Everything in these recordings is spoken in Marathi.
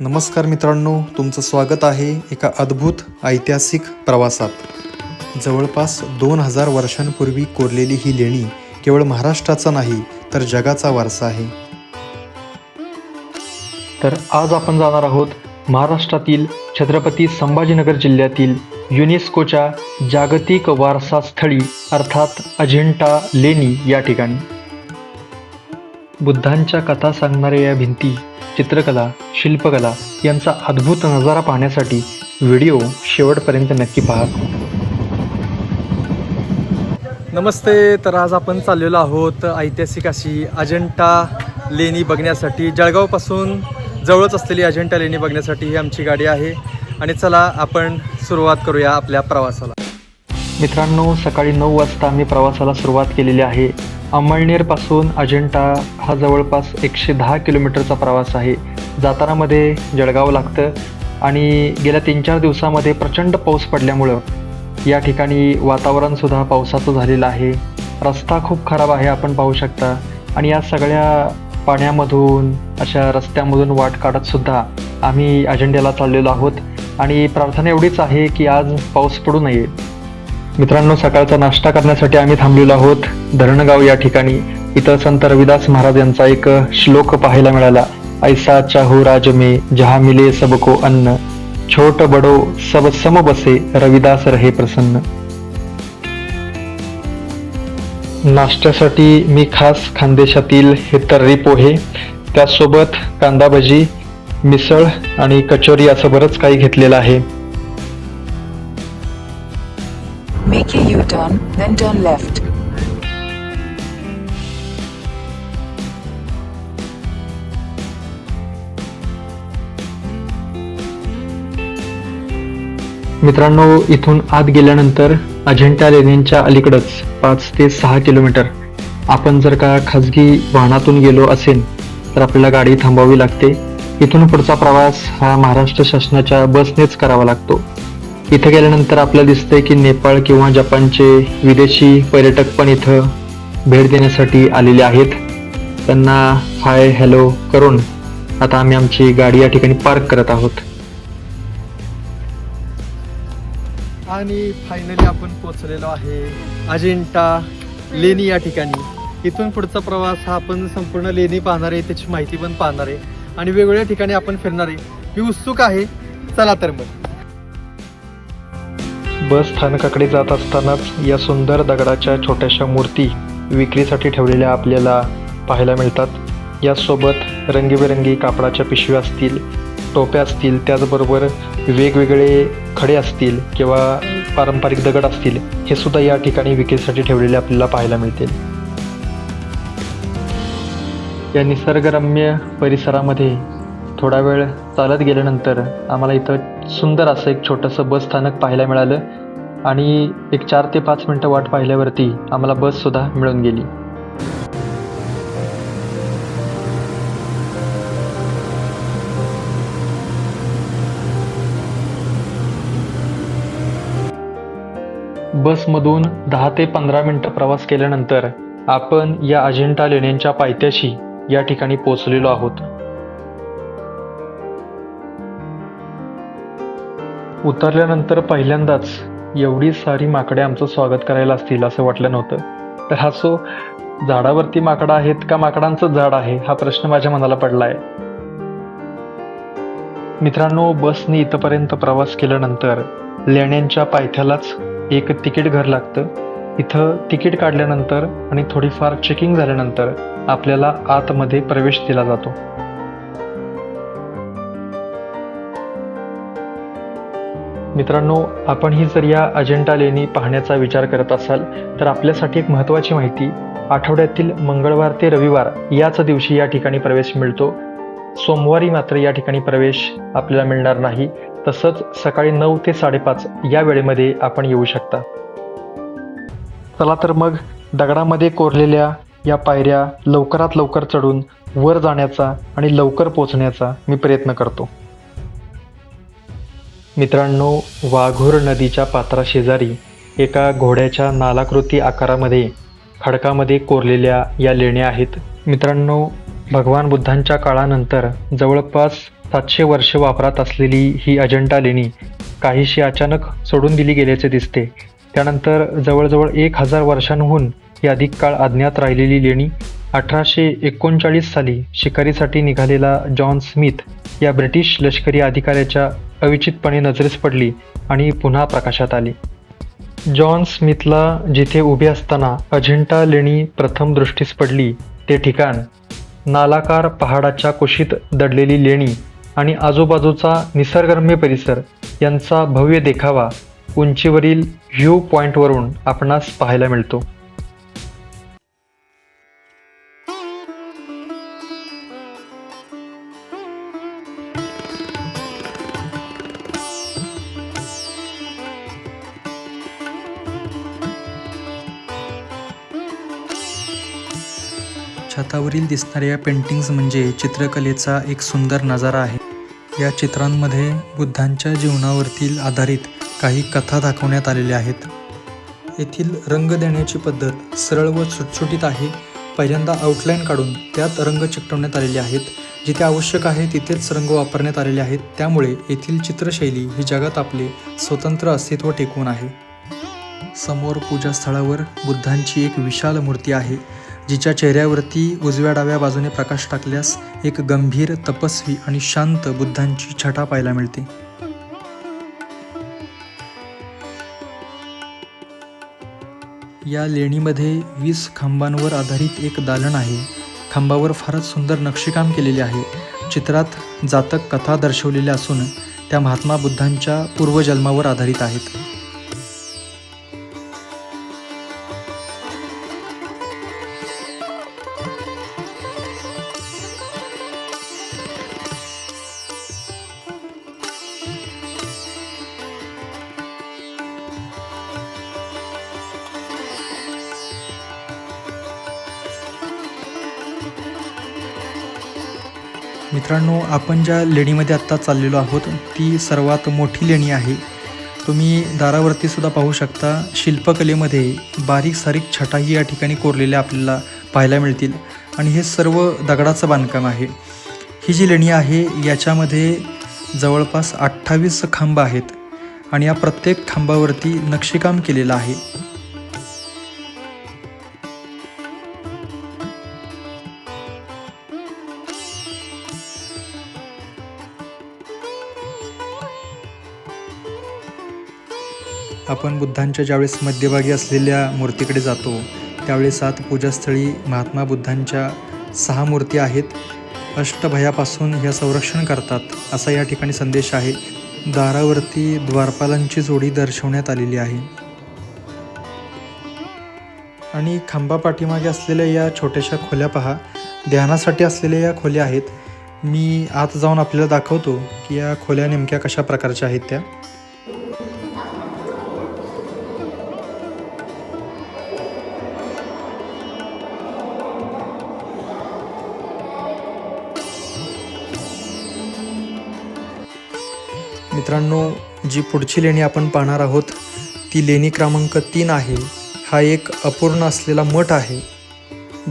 नमस्कार मित्रांनो तुमचं स्वागत आहे एका अद्भुत ऐतिहासिक प्रवासात. जवळपास दोन हजार वर्षांपूर्वी कोरलेली ही लेणी केवळ महाराष्ट्राचा नाही तर जगाचा वारसा आहे. तर आज आपण जाणार आहोत महाराष्ट्रातील छत्रपती संभाजीनगर जिल्ह्यातील युनेस्कोच्या जागतिक वारसा स्थळी अर्थात अजिंठा लेणी या ठिकाणी. बुद्धांच्या कथा सांगणाऱ्या या भिंती चित्रकला शिल्पकला यांचा अद्भुत नजारा पाहण्यासाठी व्हिडिओ शेवटपर्यंत नक्की पहा. नमस्ते तर आज आपण चाललेलो आहोत ऐतिहासिक अशी अजंठा लेणी बघण्यासाठी. जळगावपासून जवळच असलेली अजंठा लेणी बघण्यासाठी ही आमची गाडी आहे. आणि चला आपण सुरुवात करूया आपल्या प्रवासाला. मित्रांनो सकाळी नऊ वाजता आम्ही प्रवासाला सुरुवात केलेली आहे. अंमळनेरपासून अजिंठा हा जवळपास एकशे दहा किलोमीटरचा प्रवास आहे. जातानामध्ये जळगाव लागतं आणि गेल्या तीन चार दिवसामध्ये प्रचंड पाऊस पडल्यामुळं या ठिकाणी वातावरणसुद्धा पावसाचं झालेलं आहे. रस्ता खूप खराब आहे आपण पाहू शकता. आणि या सगळ्या पाण्यामधून अशा रस्त्यामधून वाट काढतसुद्धा आम्ही अजेंड्याला चाललेलो आहोत. आणि प्रार्थना एवढीच आहे की आज पाऊस पडू नये. मित्रांनो सकाळचा नाश्ता करण्यासाठी आम्ही थांबलेलो आहोत धरणगाव या ठिकाणी. इथं संत रविदास महाराज यांचा एक श्लोक पाहायला मिळाला. ऐसा चाहू राज मे जहा मिले सबको अन्न. छोट बडो सब सम बसे रविदास रहे प्रसन्न. नाश्त्यासाठी मी खास खानदेशातील हे तर्री पोहे त्यासोबत कांदा भजी मिसळ आणि कचोरी असं बरंच काही घेतलेलं आहे. Make a U-turn, then turn left. मित्रांनो इथून आत गेल्यानंतर अजिंठा लेण्यांच्या अलीकडच पाच ते सहा किलोमीटर. आपण जर का खाजगी वाहनातून गेलो असेल तर आपल्याला गाडी थांबवावी लागते. इथून पुढचा प्रवास हा महाराष्ट्र शासनाच्या बसनेच करावा लागतो. इथं गेल्यानंतर आपल्याला दिसतंय की नेपाळ किंवा जपानचे विदेशी पर्यटक पण इथं भेट देण्यासाठी आलेले आहेत. त्यांना हाय हॅलो करून आता आम्ही आमची गाडी या ठिकाणी पार्क करत आहोत. आणि फायनली आपण पोचलेलो आहे अजिंठा लेणी या ठिकाणी. इथून पुढचा प्रवास हा आपण संपूर्ण लेणी पाहणार आहे त्याची माहिती पण पाहणार आहे. आणि वेगवेगळ्या ठिकाणी आपण फिरणार आहे. मी उत्सुक आहे. चला तर मग. बस स्थानकाकडे जात असतानाच या सुंदर दगडाच्या छोट्याशा मूर्ती विक्रीसाठी ठेवलेल्या आपल्याला पाहायला मिळतात. यासोबत रंगीबेरंगी कापडाच्या पिशव्या असतील टोप्या असतील त्याचबरोबर वेगवेगळे खडे असतील किंवा पारंपरिक दगड असतील हे सुद्धा या ठिकाणी विक्रीसाठी ठेवलेले आपल्याला पाहायला मिळतील या निसर्गरम्य परिसरामध्ये थोडा वेळ चालत गेल्यानंतर आम्हाला इथं सुंदर असं एक छोटंसं बस स्थानक पाहायला मिळालं आणि एक चार ते पाच मिनटं वाट पाहिल्यावरती आम्हाला बससुद्धा मिळून गेली. बसमधून दहा ते पंधरा मिनटं प्रवास केल्यानंतर आपण या अजिंठा लेण्यांच्या पायथ्याशी या ठिकाणी पोचलेलो आहोत. उतरल्यानंतर पहिल्यांदाच एवढी सारी माकडे आमचं स्वागत करायला असतील असं वाटलं नव्हतं. तर हा सो झाडावरती माकडं आहेत का माकडांचं झाड आहे हा प्रश्न माझ्या मनाला पडला आहे मित्रांनो बसने इथंपर्यंत प्रवास केल्यानंतर लेण्यांच्या पायथ्यालाच एक तिकीट घर लागतं. इथं तिकीट काढल्यानंतर आणि थोडीफार चेकिंग झाल्यानंतर आपल्याला आतमध्ये प्रवेश दिला जातो. मित्रांनो आपणही जर या अजेंडा लेणी पाहण्याचा विचार करत असाल तर आपल्यासाठी एक महत्त्वाची माहिती आठवड्यातील मंगळवार ते रविवार याच दिवशी या ठिकाणी प्रवेश मिळतो. सोमवारी मात्र या ठिकाणी प्रवेश आपल्याला मिळणार नाही. तसंच सकाळी नऊ ते साडेपाच या वेळेमध्ये आपण येऊ शकता. चला तर मग दगडामध्ये कोरलेल्या या पायऱ्या लवकरात लवकर चढून वर जाण्याचा आणि लवकर पोचण्याचा मी प्रयत्न करतो. मित्रांनो वाघूर नदीच्या पात्राशेजारी एका घोड्याच्या नालाकृती आकारामध्ये खडकामध्ये कोरलेल्या या लेण्या आहेत. मित्रांनो भगवान बुद्धांच्या काळानंतर जवळपास सातशे वर्ष वापरात असलेली ही अजंठा लेणी काहीशी अचानक सोडून दिली गेल्याचे दिसते. त्यानंतर जवळजवळ एक हजार वर्षांहून ही अधिक काळ अज्ञात राहिलेली लेणी अठराशे एकोणचाळीस साली शिकारीसाठी निघालेला जॉन स्मिथ या ब्रिटिश लष्करी अधिकाऱ्याच्या अविचितपणे नजरेस पडली आणि पुन्हा प्रकाशात आली. जॉन स्मिथला जिथे उभे असताना अजिंठा लेणी प्रथम दृष्टीस पडली ते ठिकाण नालाकार पहाडाच्या कुशीत दडलेली लेणी आणि आजूबाजूचा निसर्गरम्य परिसर यांचा भव्य देखावा उंचीवरील व्ह्यू पॉईंटवरून आपणास पाहायला मिळतो. छतावरील दिसणाऱ्या पेंटिंग्स म्हणजे चित्रकलेचा एक सुंदर नजारा आहे. या चित्रांमध्ये बुद्धांच्या जीवनावरतील आधारित काही कथा दाखवण्यात आलेल्या आहेत. येथील रंग देण्याची पद्धत सरळ व सुटसुटीत आहे. पहिल्यांदा आउटलाईन काढून त्यात रंग चिकटवण्यात आलेले आहेत. जिथे आवश्यक आहे तिथेच रंग वापरण्यात आलेले आहेत. त्यामुळे येथील चित्रशैली ही जगात आपले स्वतंत्र अस्तित्व टिकवून आहे. समोर पूजास्थळावर बुद्धांची एक विशाल मूर्ती आहे. जिच्या चेहऱ्यावरती उजव्या डाव्या बाजूने प्रकाश टाकल्यास एक गंभीर तपस्वी आणि शांत बुद्धांची छटा पाहायला मिळते. या लेणीमध्ये वीस खांबांवर आधारित एक दालन आहे. खांबावर फारच सुंदर नक्षीकाम केलेले आहे. चित्रात जातक कथा दर्शवलेल्या असून त्या महात्मा बुद्धांच्या पूर्वजन्मावर आधारित आहेत. मित्रांनो आपण ज्या लेणीमध्ये आत्ता चाललेलो आहोत ती सर्वात मोठी लेणी आहे. तुम्ही दारावरती सुद्धा पाहू शकता शिल्पकलेमध्ये बारीक सारीक छटाही या ठिकाणी कोरलेल्या आपल्याला पाहायला मिळतील. आणि हे सर्व दगडाचं बांधकाम आहे. ही जी लेणी आहे याच्यामध्ये जवळपास अठ्ठावीस खांब आहेत. आणि या प्रत्येक खांबावरती नक्षीकाम केलेलं आहे. आपण बुद्धांच्या ज्यावेळेस मध्यभागी असलेल्या मूर्तीकडे जातो त्यावेळेस सात पूजास्थळी महात्मा बुद्धांच्या सहा मूर्ती आहेत. अष्टभयापासून ह्या संरक्षण करतात असा या ठिकाणी संदेश आहे. दारावरती द्वारपालांची जोडी दर्शवण्यात आलेली आहे. आणि खांबा पाठीमागे असलेल्या या छोट्याशा खोल्या पहा. ध्यानासाठी असलेल्या या खोल्या आहेत. मी आत जाऊन आपल्याला दाखवतो की या खोल्या नेमक्या कशा प्रकारच्या आहेत त्या. मित्रांनो जी पुढची लेणी आपण पाहणार आहोत ती लेणी क्रमांक तीन आहे. हा एक अपूर्ण असलेला मठ आहे.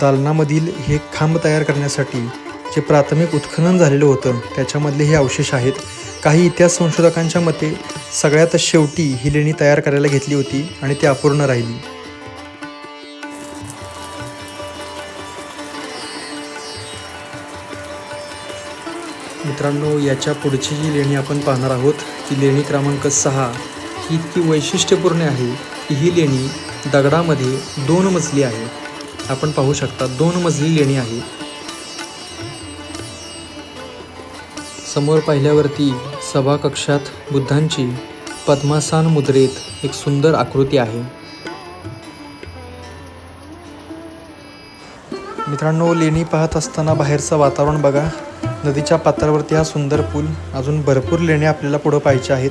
दालनामधील हे खांब तयार करण्यासाठी जे प्राथमिक उत्खनन झालेलं होतं त्याच्यामधले हे अवशेष आहेत. काही इतिहास संशोधकांच्या मते सगळ्यात शेवटी ही लेणी तयार करायला घेतली होती आणि ती अपूर्ण राहिली. मित्रांनो याच्या पुढची जी लेणी आपण पाहणार आहोत ती लेणी क्रमांक सहा. ही इतकी वैशिष्ट्यपूर्ण आहे की ही लेणी दगडामध्ये दोन मजली आहे. आपण पाहू शकता दोन मजली लेणी आहे. समोर पाहिल्यावरती सभाकक्षात बुद्धांची पद्मासान मुद्रेत एक सुंदर आकृती आहे. मित्रांनो लेणी पाहत असताना बाहेरचं वातावरण बघा. नदीच्या पात्रावरती हा सुंदर पूल अजून भरपूर लेणी आपल्याला पुढं पाहिजे आहेत.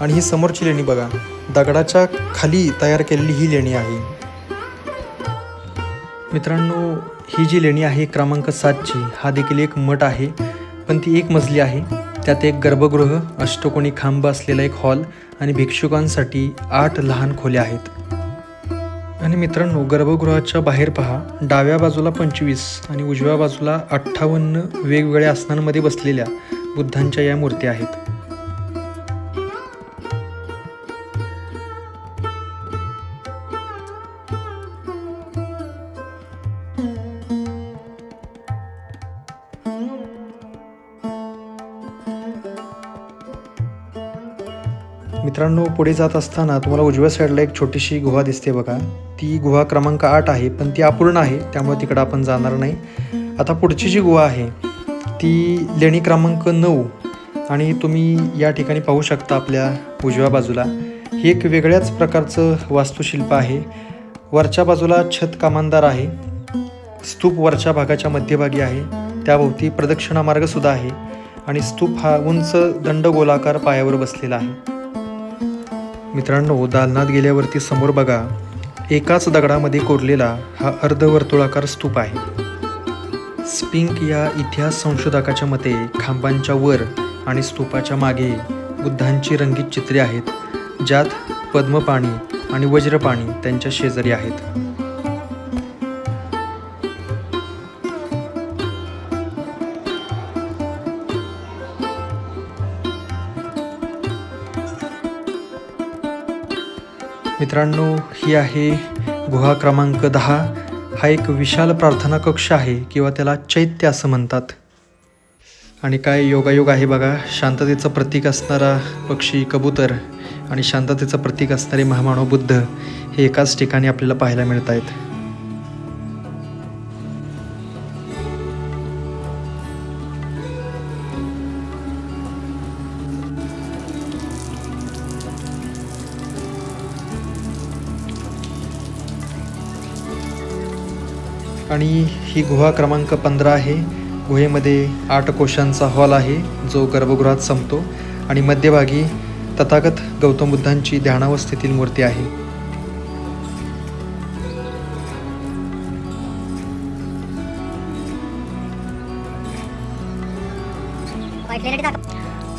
आणि ही समोरची लेणी बघा दगडाच्या खाली तयार केलेली ही लेणी आहे. मित्रांनो ही जी लेणी आहे क्रमांक सातची हा देखील एक मठ आहे. पण ती एक मजली आहे. त्यात एक गर्भगृह अष्टकोनी खांब असलेला एक हॉल आणि भिक्षुकांसाठी आठ लहान खोल्या आहेत. आणि मित्रांनो गर्भगृहाच्या बाहेर पहा. डाव्या बाजूला पंचवीस आणि उजव्या बाजूला अठ्ठावन्न वेगवेगळ्या आसनांमध्ये बसलेल्या बुद्धांच्या या मूर्ती आहेत. मित्रांनो पुढे जात असताना तुम्हाला उजव्या साईडला एक छोटीशी गुहा दिसते बघा. ती गुहा क्रमांक आठ आहे पण ती अपूर्ण आहे त्यामुळे तिकडं आपण जाणार नाही. आता पुढची जी गुहा आहे ती लेणी क्रमांक नऊ. आणि तुम्ही या ठिकाणी पाहू शकता आपल्या उजव्या बाजूला. हे एक वेगळ्याच प्रकारचं वास्तुशिल्प आहे. वरच्या बाजूला छत कामांदार आहे. स्तूप वरच्या भागाच्या मध्यभागी आहे. त्याभोवती प्रदक्षिणा मार्गसुद्धा आहे. आणि स्तूप हा उंच दंडगोलाकार पायावर बसलेला आहे. मित्रांनो दालनात गेल्यावरती समोर बघा. एकाच दगडामध्ये कोरलेला हा अर्धवर्तुळाकार स्तूप आहे. स्पिंक या इतिहास संशोधकाच्या मते खांबांच्या वर आणि स्तूपाच्या मागे बुद्धांची रंगीत चित्रे आहेत ज्यात पद्मपाणी आणि वज्रपाणी त्यांच्या शेजारी आहेत. मित्रांनो ही आहे गुहा क्रमांक दहा. हा एक विशाल प्रार्थना कक्ष आहे किंवा त्याला चैत्य असं म्हणतात. आणि काय योगायोग आहे बघा शांततेचं प्रतीक असणारा पक्षी कबूतर आणि शांततेचं प्रतीक असणारे महामानव बुद्ध हे एकाच ठिकाणी आपल्याला पाहायला मिळत आहेत आणि ही गुहा क्रमांक पंधरा आहे. गुहेमध्ये आठ कोशांचा हॉल आहे जो गर्भगृहात संपतो आणि मध्यभागी तथागत गौतम बुद्धांची ध्यानावस्थेतील मूर्ती आहे.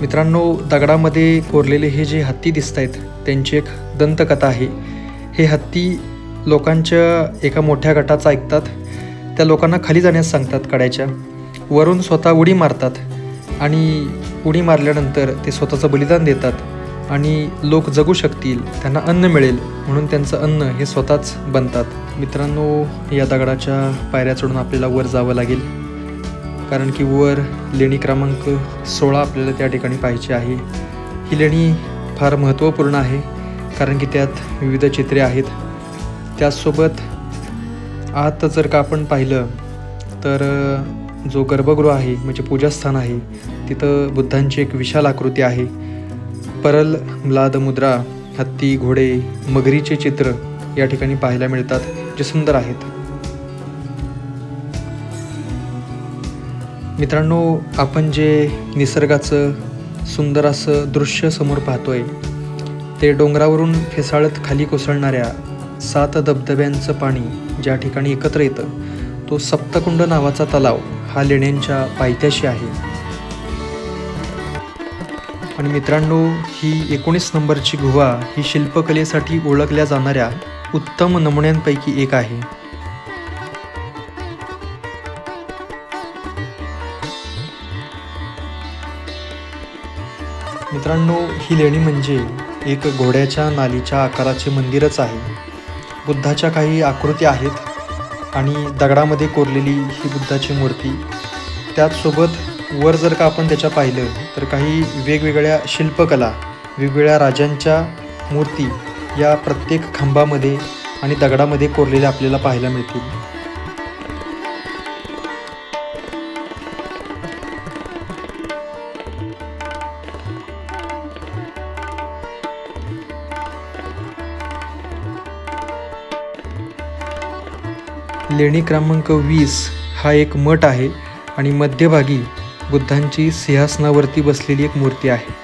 मित्रांनो दगडामध्ये कोरलेले हे जे हत्ती दिसत आहेत त्यांची एक दंतकथा आहे. हे हत्ती लोकांच्या एका मोठ्या गटाचं ऐकतात. त्या लोकांना खाली जाण्यास सांगतात कड्याच्या वरून स्वतः उडी मारतात आणि उडी मारल्यानंतर ते स्वतःचं बलिदान देतात आणि लोक जगू शकतील त्यांना अन्न मिळेल म्हणून त्यांचं अन्न हे स्वतःच बनतात. मित्रांनो या दगडाच्या पायऱ्या चढून आपल्याला वर जावं लागेल. कारण की वर लेणी क्रमांक सोळा आपल्याला त्या ठिकाणी पाहिजे आहे. ही लेणी फार महत्त्वपूर्ण आहे कारण की त्यात विविध चित्रे आहेत. त्याचसोबत आत जर का आपण पाहिलं तर जो गर्भगृह आहे म्हणजे पूजास्थान आहे तिथं बुद्धांची एक विशाल आकृती आहे. परल म्लाद मुद्रा हत्ती घोडे मगरीचे चित्र या ठिकाणी पाहायला मिळतात जे सुंदर आहेत. मित्रांनो आपण जे निसर्गाचं सुंदर असं दृश्य समोर पाहतोय ते डोंगरावरून फेसाळत खाली कोसळणाऱ्या सात धबधब्यांचं पाणी ज्या ठिकाणी एकत्र येतं तो सप्तकुंड नावाचा तलाव हा लेण्यांच्या पायथ्याशी आहे. आणि मित्रांनो ही एकोणीस नंबरची गुहा ही शिल्पकलेसाठी ओळखल्या जाणाऱ्या उत्तम नमुन्यांपैकी एक आहे. मित्रांनो ही लेणी म्हणजे एक घोड्याच्या नालीच्या आकाराचे मंदिरच आहे. बुद्धाच्या काही आकृती आहेत आणि दगडामध्ये कोरलेली ही बुद्धाची मूर्ती. त्याचसोबत वर जर का आपण त्याच्या पाहिलं तर काही वेगवेगळ्या शिल्पकला वेगवेगळ्या राजांच्या मूर्ती या प्रत्येक खांबामध्ये आणि दगडामध्ये कोरलेल्या आपल्याला पाहायला मिळतील. लेणी क्रमांक वीस हा एक मठ आहे आणि मध्यभागी बुद्धांची सिंहासनावरती बसलेली एक मूर्ती आहे.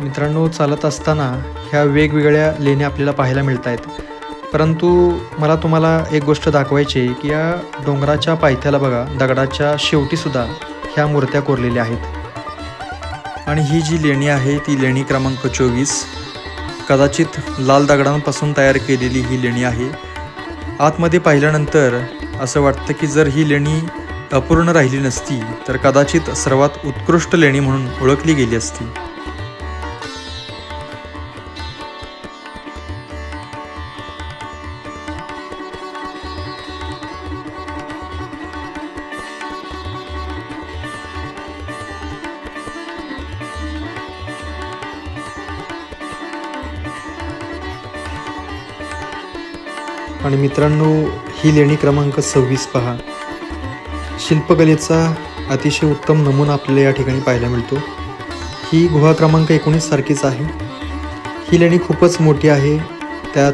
मित्रांनो चालत असताना ह्या वेगवेगळ्या लेण्या आपल्याला पाहायला मिळत आहेत परंतु मला तुम्हाला एक गोष्ट दाखवायची आहे की या डोंगराच्या पायथ्याला बघा दगडाच्या शेवटीसुद्धा ह्या मूर्त्या कोरलेल्या आहेत. आणि ही जी लेणी आहे ती लेणी क्रमांक चोवीस. कदाचित लाल दगडांपासून तयार केलेली ही लेणी आहे. आतमध्ये पाहिल्यानंतर असं वाटतं की जर ही लेणी अपूर्ण राहिली नसती तर कदाचित सर्वात उत्कृष्ट लेणी म्हणून ओळखली गेली असती. आणि मित्रांनो ही लेणी क्रमांक सव्वीस पहा. शिल्पकलेचा अतिशय उत्तम नमुना आपल्याला या ठिकाणी पाहायला मिळतो. ही गुहा क्रमांक एकोणीस सारखीच आहे. ही लेणी खूपच मोठी आहे. त्यात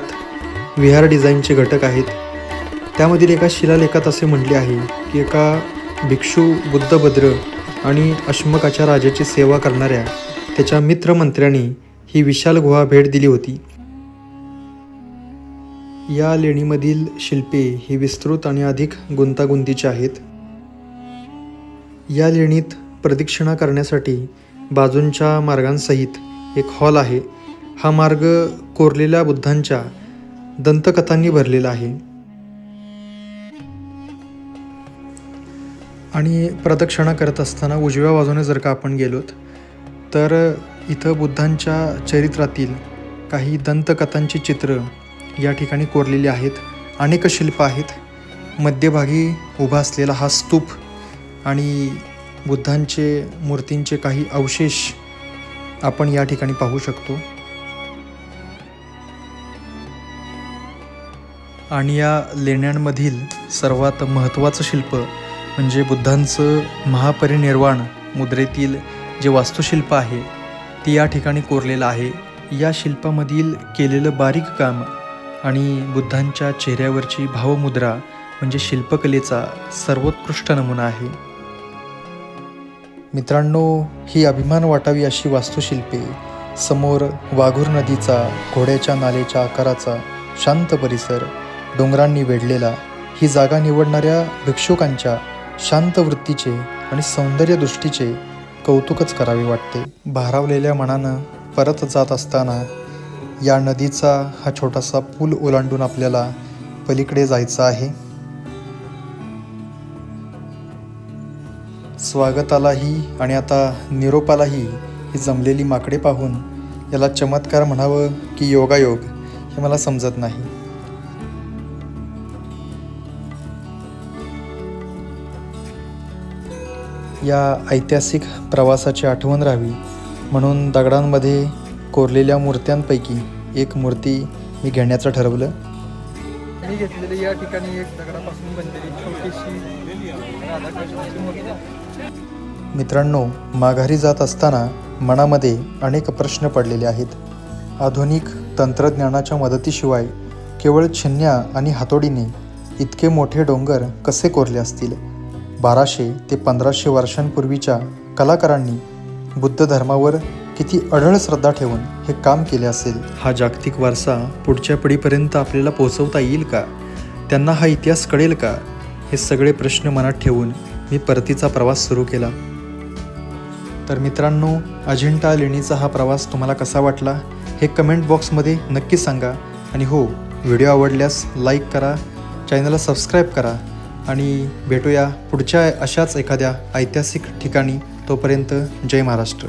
विहार डिझाईनचे घटक आहेत. त्यामधील एका शिलालेखात असे म्हटले आहे की एका भिक्षू बुद्धभद्र आणि अश्मकाच्या राजाची सेवा करणाऱ्या त्याच्या मित्रमंत्र्यांनी ही विशाल गुहा भेट दिली होती. या लेणीमधील शिल्पे ही विस्तृत आणि अधिक गुंतागुंतीची आहेत. या लेणीत प्रदक्षिणा करण्यासाठी बाजूंच्या मार्गांसहित एक हॉल आहे. हा मार्ग कोरलेल्या बुद्धांच्या दंतकथांनी भरलेला आहे. आणि प्रदक्षिणा करत असताना उजव्या बाजूने जर का आपण गेलोत तर इथं बुद्धांच्या चरित्रातील काही दंतकथांची चित्र या ठिकाणी कोरलेली आहेत. अनेक शिल्प आहेत. मध्यभागी उभा असलेला हा स्तूप आणि बुद्धांचे मूर्तींचे काही अवशेष आपण या ठिकाणी पाहू शकतो. आणि या लेण्यांमधील सर्वात महत्त्वाचं शिल्प म्हणजे बुद्धांचं महापरिनिर्वाण मुद्रेतील जे वास्तुशिल्प आहे ते या ठिकाणी कोरलेलं आहे. या शिल्पामधील केलेलं बारीक काम आणि बुद्धांच्या चेहऱ्यावरची भावमुद्रा म्हणजे शिल्पकलेचा सर्वोत्कृष्ट नमुना आहे. मित्रांनो ही अभिमान वाटावी अशी वास्तुशिल्पे समोर वाघूर नदीचा घोड्याच्या नालेच्या आकाराचा शांत परिसर डोंगरांनी वेढलेला ही जागा निवडणाऱ्या भिक्षुकांच्या शांत वृत्तीचे आणि सौंदर्यदृष्टीचे कौतुकच करावे वाटते. भारावलेल्या मनानं परत जात असताना या नदीचा हा छोटासा पूल ओलांडून आपल्याला पलीकडे जायचं आहे. स्वागतालाही आणि आता निरोपालाही ही जमलेली माकडे पाहून याला चमत्कार म्हणावं की योगायोग हे मला समजत नाही. या ऐतिहासिक प्रवासाची आठवण राहावी म्हणून दगडांमध्ये कोरलेल्या मूर्त्यांपैकी एक मूर्ती मी घेण्याचं ठरवलं. मी घेतलेली या ठिकाणी एक दगडापासून बनलेली छोटीशी राधाकृष्णाची मूर्ती आहे. मित्रांनो माघारी जात असताना मनामध्ये अनेक प्रश्न पडलेले आहेत. आधुनिक तंत्रज्ञानाच्या मदतीशिवाय केवळ छिन्या आणि हातोडीने इतके मोठे डोंगर कसे कोरले असतील? बाराशे ते पंधराशे वर्षांपूर्वीच्या कलाकारांनी बुद्ध धर्मावर किती अढळ श्रद्धा ठेवून हे काम केले असेल? हा जागतिक वारसा पुढच्या पिढीपर्यंत आपल्याला पोहोचवता येईल का? त्यांना हा इतिहास कळेल का? हे सगळे प्रश्न मनात ठेवून मी परतीचा प्रवास सुरू केला. तर मित्रांनो अजिंठा लेणीचा हा प्रवास तुम्हाला कसा वाटला? हे कमेंट बॉक्समध्ये नक्की सांगा. आणि हो व्हिडिओ आवडल्यास लाईक करा चॅनलला सबस्क्राईब करा आणि भेटूया पुढच्या अशाच एखाद्या ऐतिहासिक ठिकाणी. तोपर्यंत जय महाराष्ट्र.